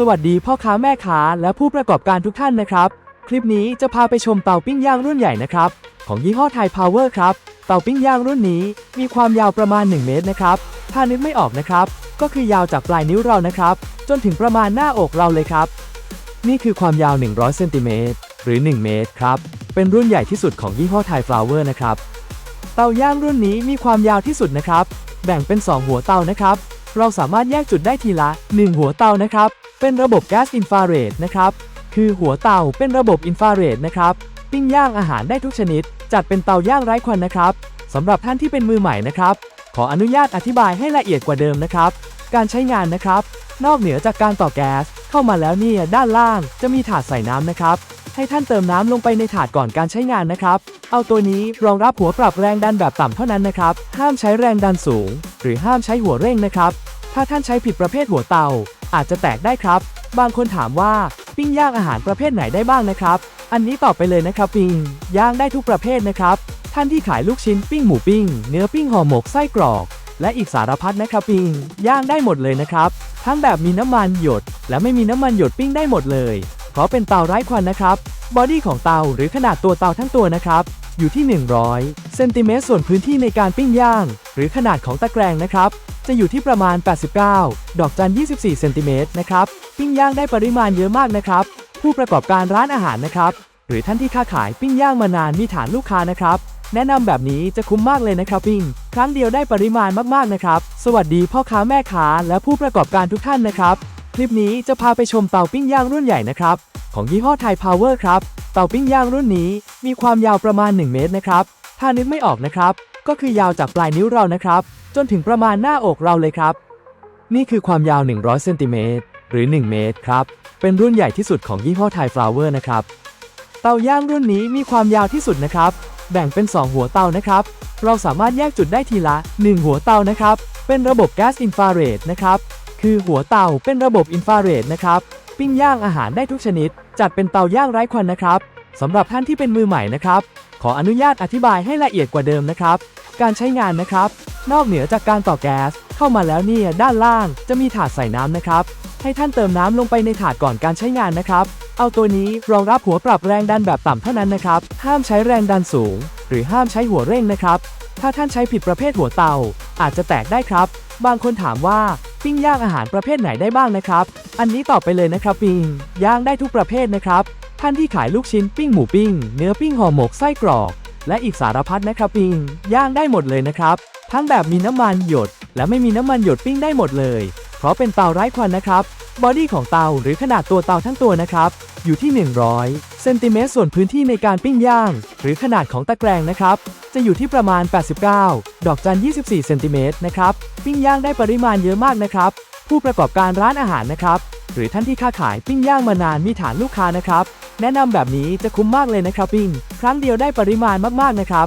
สวัสดีพ่อค้าแม่ค้าและผู้ประกอบการทุกท่านนะครับ คลิปนี้จะพาไปชมเตาปิ้งย่างรุ่นใหญ่นะครับ ของยี่ห้อไทยพาวเวอร์ครับ เตาปิ้งย่างรุ่นนี้มีความยาวประมาณ 1 เมตรนะครับ ถ้านึกไม่ออกนะครับ ก็คือยาวจากปลายนิ้วเรานะครับ จนถึงประมาณหน้าอกเราเลยครับ นี่คือความยาว 100เซนติเมตรหรือ 1 เมตรครับ เป็นรุ่นใหญ่ที่สุดของยี่ห้อไทยฟลาวเวอร์นะครับ เตาย่างรุ่นนี้มีความยาวที่สุดนะครับ แบ่งเป็น 2 หัวเตานะครับ เราสามารถแยกจุดได้ทีละ 1 หัวเตานะครับ เป็นระบบแก๊สอินฟราเรดนะครับ คือหัวเตาเป็นระบบอินฟราเรดนะครับ ปิ้งย่างอาหารได้ทุกชนิด จัดเป็นเตาย่างไร้ควันนะครับสำหรับท่านที่เป็นมือใหม่นะครับ ขออนุญาตอธิบายให้ละเอียดกว่าเดิมนะครับ การใช้งานนะครับ นอกเหนือจากการต่อแก๊สเข้ามาแล้วเนี่ยด้านล่างจะมีถาดใส่น้ำนะครับ ให้ท่านเติมน้ำลงไปในถาดก่อนการใช้งานนะครับ เอาตัวนี้รองรับหัวปรับแรงดันแบบต่ำเท่านั้นนะครับ ห้ามใช้แรงดันสูง หรือห้ามใช้หัวเร่งนะครับ ถ้าท่านใช้ผิดประเภทหัวเตา อาจจะแตกได้ครับ บางคนถามว่าปิ้งย่างอาหารประเภทไหนได้บ้างนะครับ อันนี้ตอบไปเลยนะครับปิ้งย่างได้ทุกประเภทนะครับ ท่านที่ขายลูกชิ้นปิ้งหมูปิ้ง เนื้อปิ้งห่อหมกไส้กรอกและอีกสารพัดนะครับปิ้งย่างได้หมดเลยนะครับ ทั้งแบบมีน้ำมันหยด และไม่มีน้ำมันหยดปิ้งได้หมดเลย ราะเป็นเตาไร้ควันนะครับ บอดี้ของเตาหรือขนาดตัวเตาทั้งตัวนะครับ อยู่ที่ 100 เซนติเมตรส่วนพื้นที่ในการปิ้งย่าง หรือขนาดของตะแกรงนะครับ จะอยู่ที่ประมาณ 89 ดอกจัน 24 เซนติเมตรนะครับ ปิ้งย่างได้ปริมาณเยอะมากนะครับ ผู้ประกอบการร้านอาหารนะครับ หรือท่านที่ค้าขายปิ้งย่างมานานมีฐานลูกค้านะครับ แนะนำแบบนี้จะคุ้มมากเลยนะครับปิ้ง ครั้งเดียวได้ปริมาณมากๆนะครับ สวัสดีพ่อค้าแม่ค้าและผู้ประกอบการทุกท่านนะครับ ลิปนี้จะพาไปชมเตาปิ้งย่างรุ่นใหญ่นะครับ ของยี่ห้อไทยพาวเวอร์ครับ เตาปิ้งย่างรุ่นนี้มีความยาวประมาณ 1 เมตรนะครับ ถ้านึกไม่ออกนะครับ ก็คือยาวจากปลายนิ้วเรานะครับ จนถึงประมาณหน้าอกเราเลยครับ นี่คือความยาว 100เซนติเมตรหรือ 1 เมตรครับ เป็นรุ่นใหญ่ที่สุดของยี่ห้อไทยฟลาวเวอร์นะครับ เตาย่างรุ่นนี้มีความยาวที่สุดนะครับ แบ่งเป็น 2 หัวเตานะครับ เราสามารถแยกจุดได้ทีละ 1 หัวเตานะครับ เป็นระบบแก๊สอินฟราเรดนะครับ คือหัวเตาเป็นระบบอินฟราเรดนะครับ ปิ้งย่างอาหารได้ทุกชนิด จัดเป็นเตาย่างไร้ควันนะครับสำหรับท่านที่เป็นมือใหม่นะครับ ขออนุญาตอธิบายให้ละเอียดกว่าเดิมนะครับ การใช้งานนะครับ นอกเหนือจากการต่อแก๊ส เข้ามาแล้วเนี่ยด้านล่างจะมีถาดใส่น้ำนะครับ ให้ท่านเติมน้ำลงไปในถาดก่อนการใช้งานนะครับ เอาตัวนี้รองรับหัวปรับแรงดันแบบต่ำเท่านั้นนะครับ ห้ามใช้แรงดันสูง หรือห้ามใช้หัวเร่งนะครับ ถ้าท่านใช้ผิดประเภทหัวเตาอาจจะแตกได้ครับ บางคนถามว่า ปิ้งย่างอาหารประเภทไหนได้บ้างนะครับ อันนี้ตอบไปเลยนะครับปิ้งย่างได้ทุกประเภทนะครับ ท่านที่ขายลูกชิ้นปิ้งหมูปิ้ง เนื้อปิ้งห่อหมกไส้กรอก และอีกสารพัดนะครับปิ้งย่างได้หมดเลยนะครับ ทั้งแบบมีน้ำมันหยด และไม่มีน้ำมันหยดปิ้งได้หมดเลย เพราะเป็นเตาไร้ควันนะครับ บอดี้ของเตาหรือขนาดตัวเตาทั้งตัวนะครับ อยู่ที่ 100 เซนติเมตรส่วนพื้นที่ในการปิ้งย่าง หรือขนาดของตะแกรงนะครับ จะอยู่ที่ประมาณ 89 ดอกจัน 24 เซนติเมตรนะครับ ปิ้งย่างได้ปริมาณเยอะมากนะครับ ผู้ประกอบการร้านอาหารนะครับ หรือท่านที่ค้าขายปิ้งย่างมานานมีฐานลูกค้านะครับ แนะนำแบบนี้จะคุ้มมากเลยนะครับปิ้ง ครั้งเดียวได้ปริมาณมากๆนะครับ